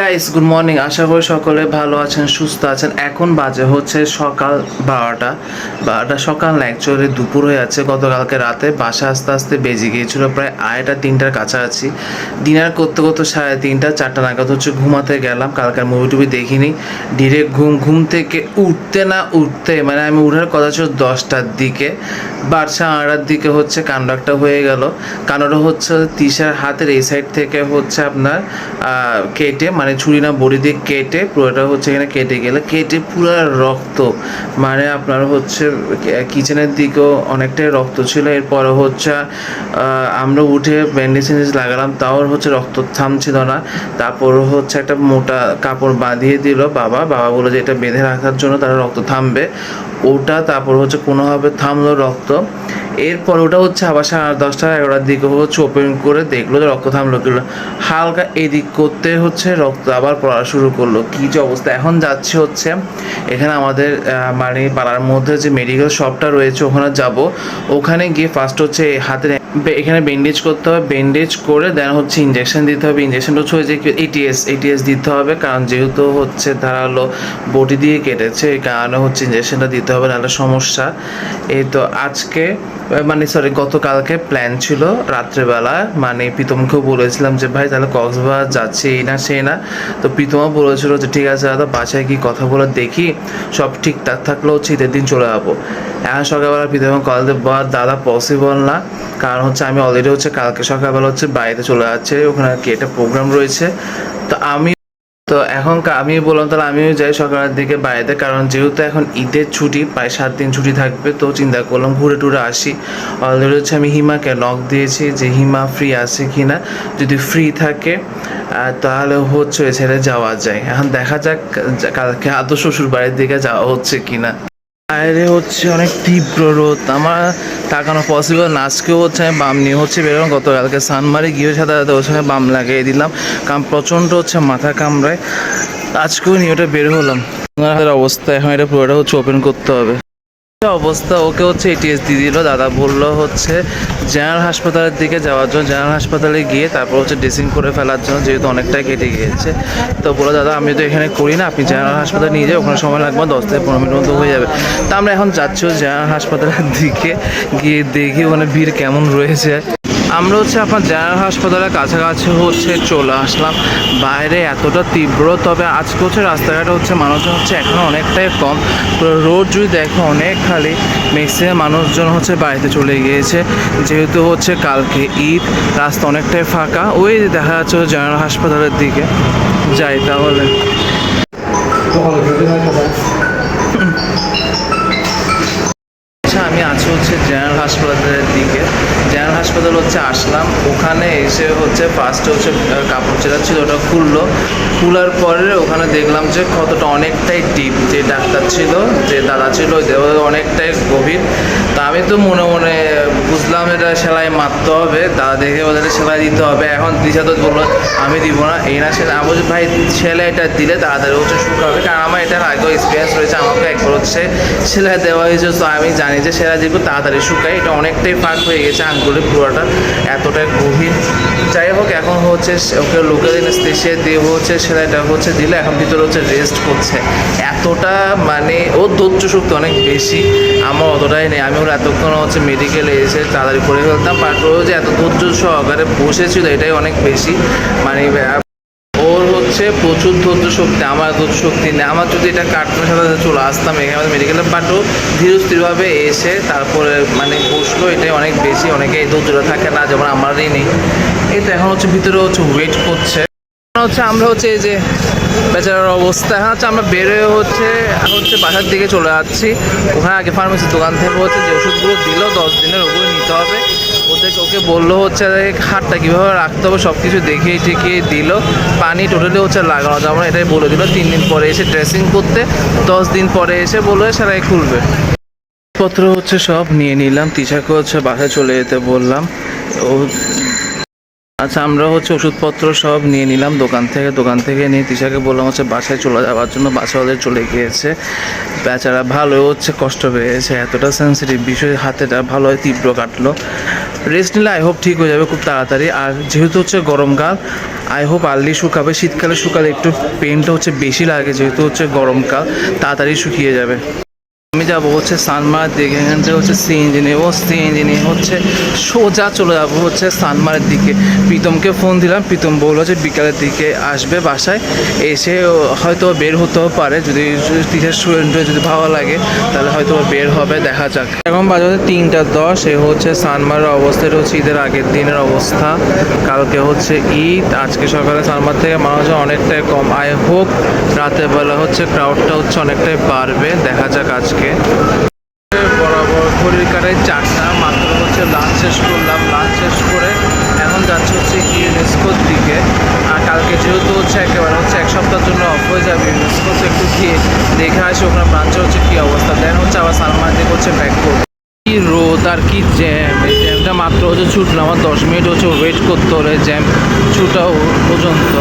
Guys good morning আশা করি সকলে ভালো আছেন, সুস্থ আছেন। এখন বাজে হচ্ছে সকাল বারোটা। বারোটা সকাল না অ্যাকচুয়ালি দুপুর হয়ে যাচ্ছে। গতকালকে রাতে বাসা আস্তে আস্তে বেজে গিয়েছিল। প্রায় আড়াইটা, তিনটার কাছাকাছি। ডিনার করতে করতে সাড়ে তিনটা, চারটা নাগাদ হচ্ছে ঘুমাতে গেলাম। কালকের মুভি টুভি দেখিনি। ডিরেক্ট ঘুম ঘুম থেকে উঠতে না উঠতে মানে আমি উঠার কথা ছিল দশটার দিকে। বারসা আড়ার দিকে হচ্ছে কান্ডাকটা হয়ে গেল। কান্ডটা হচ্ছে তিশার হাতের এই সাইড থেকে হচ্ছে আপনার কেটে মানে ছুরি না, বড়ি দিয়ে কেটে পুরোটা হচ্ছে এখানে কেটে গেলে, কেটে পুরো রক্ত মানে আপনার হচ্ছে কিচেনের দিকেও অনেকটাই রক্ত ছিল। এরপরে হচ্ছে আমরা উঠে ব্যান্ডেজ লাগালাম, তাও হচ্ছে রক্ত থামছিল না। তারপর হচ্ছে একটা মোটা কাপড় বাঁধিয়ে দিল বাবা। বাবা বলে যে এটা বেঁধে রাখার জন্য তারা রক্ত থামবে। ওটা তারপর হচ্ছে কোনোভাবে থামলো রক্ত। এরপর ওটা হচ্ছে আবার সাড়ে দশটা, এগারোটার দিকে হচ্ছে ওপেন করে দেখল যে রক্ত থামলো কিলো হালকা এদিক করতে হচ্ছে, রক্ত আবার পড়া শুরু করল। কী যে অবস্থা। এখন যাচ্ছে হচ্ছে এখানে আমাদের মানে পাড়ার মধ্যে যে মেডিকেল শপটা রয়েছে, ওখানে যাব। ওখানে গিয়ে ফার্স্ট হচ্ছে হাতের এখানে ব্যান্ডেজ করতে হবে। ব্যান্ডেজ করে দেন হচ্ছে ইঞ্জেকশন দিতে হবে। ইঞ্জেকশনটা হচ্ছে যে এটিএস এটিএস দিতে হবে। কারণ যেহেতু হচ্ছে ধারালো বটি দিয়ে কেটেছে কারণে হচ্ছে ইঞ্জেকশনটা দিতে হবে, নাহলে সমস্যা। এই তো আজকে মানে সরি গতকালকে প্ল্যান ছিল রাত্রেবেলা। মানে প্রীতমকেও বলেছিলাম যে, ভাই, তাহলে কক্সবাজার যাচ্ছে এই না সেই না। তো প্রীতমও বলেছিল যে, ঠিক আছে দাদা, বাসায় কি কথা বলে দেখি। সব ঠিকঠাক থাকলে হচ্ছে ঈদের দিন চলে যাব। এখন সকালবেলা প্রীতম কল দিয়ে দাদা পসিবল না। কারণ হচ্ছে আমি অলরেডি হচ্ছে, কালকে সকালবেলা হচ্ছে বাইরে চলে যাচ্ছে। ওখানে কি একটা প্রোগ্রাম রয়েছে। তো আমি তো এখন আমি বললাম তাহলে আমিও যাই সকালের দিকে বাইরে, কারণ যেহেতু এখন ঈদের ছুটি, প্রায় সাত দিন ছুটি থাকবে, তো চিন্তা করলাম ঘুরে টুরে আসি। অলরেডি হচ্ছে আমি হিমাকে নক দিয়েছি যে হিমা ফ্রি আছে কি না যদি ফ্রি থাকে তাহলে হচ্ছে ছেড়ে যাওয়া যায়। এখন দেখা যাক কালকে আদর্শ শ্বশুর বাড়ির দিকে যাওয়া হচ্ছে কি না বাইরে হচ্ছে অনেক তীব্র রোদ। আমার তাকানো পসিবল না আজকেও হচ্ছে আমি বাম নিয়ে হচ্ছে বেরোলাম, গতকালকে সানমারি গিয়ে সাথে ওর সঙ্গে বাম লাগিয়ে দিলাম, কারণ প্রচণ্ড হচ্ছে মাথা কামড়ায়। আজকেও নিয়ে ওটা বের হলাম। অবস্থা, এখন এটা পুরোটা হচ্ছে ওপেন করতে হবে। অবস্থা, ওকে হচ্ছে এটিএস দিয়ে দিল, দাদা বলল হচ্ছে জেনারেল হাসপাতালের দিকে যাওয়ার জন্য জেনারেল হাসপাতালে গিয়ে তারপর হচ্ছে ড্রেসিং করে ফেলার জন্য, যেহেতু অনেকটাই কেটে গিয়েছে। তো বলো দাদা, আমি তো এখানে করি না, আপনি জেনারেল হাসপাতালে নিয়ে যাই ওখানে সময় লাগবে, দশ থেকে পনেরো মিনিট মতো হয়ে যাবে। তা আমরা এখন যাচ্ছি জেনারেল হাসপাতালের দিকে, গিয়ে দেখি ওখানে ভিড় কেমন রয়েছে। আমরা হচ্ছে আপনার জেনারেল হাসপাতালের কাছাকাছি হচ্ছে চলে আসলাম। বাইরে এতটা তীব্র, তবে আজকে হচ্ছে রাস্তাঘাটে হচ্ছে মানুষজন হচ্ছে এখনও অনেকটাই কম। রোড যদি দেখো অনেক খালি ম্যাক্সিমাম মানুষজন হচ্ছে বাড়িতে চলে গিয়েছে। যেহেতু হচ্ছে কালকে ঈদ, রাস্তা অনেকটাই ফাঁকা। ওই দেখা যাচ্ছে জেনারেল হাসপাতালের দিকে। যাই তাহলে। আচ্ছা আমি আছি হচ্ছে জেনারেল হাসপাতালের হাসপাতাল হচ্ছে আসলাম। ওখানে এসে হচ্ছে ফার্স্টে হচ্ছে কাপড় চেরা ছিল, ওটা খুললো। খোলার পরে ওখানে দেখলাম যে কতটা অনেকটাই ডিপ যে ডাক্তার ছিল, যে দাদা ছিল অনেকটাই গভীর। তা আমি তো মনে মনে বুঝলাম এটা সেলাই মারতে হবে, দাদা দেখে ওদের সেলাই দিতে হবে। এখন দিশা তো বলল, আমি দিব না, এই না সেলাই। আমি ভাই সেলাইটা দিলে তাড়াতাড়ি হচ্ছে শুকাবে কারণ আমার এটার আগেও এক্সপিরিয়েন্স রয়েছে আমাকে একবার হচ্ছে সেলাই দেওয়া হয়েছে। তো আমি জানি যে সেলাই দিব, তাড়াতাড়ি শুকায়। এটা অনেকটাই ফাঁক হয়ে গেছে আঙ্গুলের পুরোটা এতটাই গভীর। যাই হোক, এখন হচ্ছে ওকে লোকাল স্পেশিয়াল দিয়ে হচ্ছে সেলাইটা হচ্ছে দিলে, এখন ভিতরে হচ্ছে রেস্ট করছে। এতটা মানে ওর ধৈর্য শক্তি অনেক বেশি। আমার অতটাই নেই। আমি ওর এতক্ষণ হচ্ছে মেডিকেলে এসে তাড়াতাড়ি করে ফেলতাম বাট ও যে এত ধৈর্য সহকারে বসেছিল এটাই অনেক বেশি। মানে ওর হচ্ছে প্রচুর ধৈর্য শক্তি, আমার ধৈর্য শক্তি নেই। আমার যদি এটা কাটনের সাথে চলে আসতাম, এখানে মেডিকেলে বাট ও ধীর স্থিরভাবে এসে তারপরে মানে বসল, এটাই অনেক বেশি। অনেকে এই ধৈর্যটা থাকে না, যেমন আমারই নেই। এই তো এখন হচ্ছে ভিতরে হচ্ছে ওয়েট করছে। হচ্ছে আমরা হচ্ছে এই যে বেচারার অবস্থা। এখন হচ্ছে আমরা বেরোয় হচ্ছে হচ্ছে বাসার দিকে চলে যাচ্ছি। ওখানে আগে ফার্মেসির দোকান থেকে হচ্ছে যে ওষুধগুলো দিল, দশ দিনের ওগুলো নিতে হবে। ওদেরকে, ওকে বলল হচ্ছে যে হাতটা কীভাবে রাখতে হবে? সব কিছু দেখিয়ে টেকিয়ে দিল। পানি টোটালি হচ্ছে লাগানো যাবে না, এটাই বলে দিল। তিন দিন পরে এসে ড্রেসিং করতে, দশ দিন পরে এসে বলল সেটাই খুলবে। পত্র হচ্ছে সব নিয়ে নিলাম। তিশাকে হচ্ছে বাসায় চলে যেতে বললাম। ও আচ্ছা আমরা হচ্ছে ওষুধপত্র সব নিয়ে নিলাম দোকান থেকে। দোকান থেকে নিয়ে তিশাকে বললাম হচ্ছে বাসায় চলে যাওয়ার জন্য বাসা ওদের চলে গিয়েছে। বেচারা ভালো হচ্ছে, কষ্ট পেয়েছে, এতটা সেন্সিটিভ বিষয়, হাতেটা ভালো তীব্র কাটলো। রেস্ট নিলে আই হোপ ঠিক হয়ে যাবে খুব তাড়াতাড়ি। আর যেহেতু হচ্ছে গরমকাল আই হোপ আর্লি শুকাবে। শীতকালে শুকালে একটু পেনটা হচ্ছে বেশি লাগে, যেহেতু হচ্ছে গরমকাল তাড়াতাড়ি শুকিয়ে যাবে। আমি যাব হচ্ছে সানমার দিকে, এখান থেকে হচ্ছে সিএনজি নেব সিএনজি নিয়ে। হচ্ছে সোজা চলে যাব হচ্ছে সানমারের দিকে। প্রীতমকে ফোন দিলাম, প্রীতম বলল যে বিকালের দিকে আসবে বাসায়। এসে হয়তো বের হতেও পারে, যদি টিচার স্টুডেন্টের যদি ভালো লাগে, তাহলে হয়তো বের হবে, দেখা যাক। এখন বাজে হচ্ছে তিনটা দশ, এ হচ্ছে সানমারের অবস্থা, এটা হচ্ছে ঈদের আগের দিনের অবস্থা। কালকে হচ্ছে ঈদ, আজকে সকালে সানমার থেকে মানুষজন অনেকটাই কম। আই হোপ রাতের বেলা হচ্ছে ক্রাউডটা হচ্ছে অনেকটাই বাড়বে, দেখা যাক আজকে। বরাবর ঘড়ির কাটায় চারটা, মাত্র হচ্ছে লাঞ্চ শেষ করলাম। লাঞ্চ শেষ করে এখন যাচ্ছে হচ্ছে ইউনেস্কোর দিকে। আর কালকে যেহেতু হচ্ছে একেবারে হচ্ছে এক সপ্তাহের জন্য অফ হয়ে যাবে ইউনেস্কো একটু গিয়ে দেখে আসি ওখানে ব্রাঞ্চে হচ্ছে কী অবস্থা। দেন হচ্ছে আবার সালমান দিকে হচ্ছে ব্যাক করব। কি রোদ আর কি জ্যাম এই জ্যামটা মাত্র হচ্ছে ছুটলাম আমার দশ মিনিট হচ্ছে ওয়েট করতে হলে। জ্যাম ছুটাও পর্যন্ত।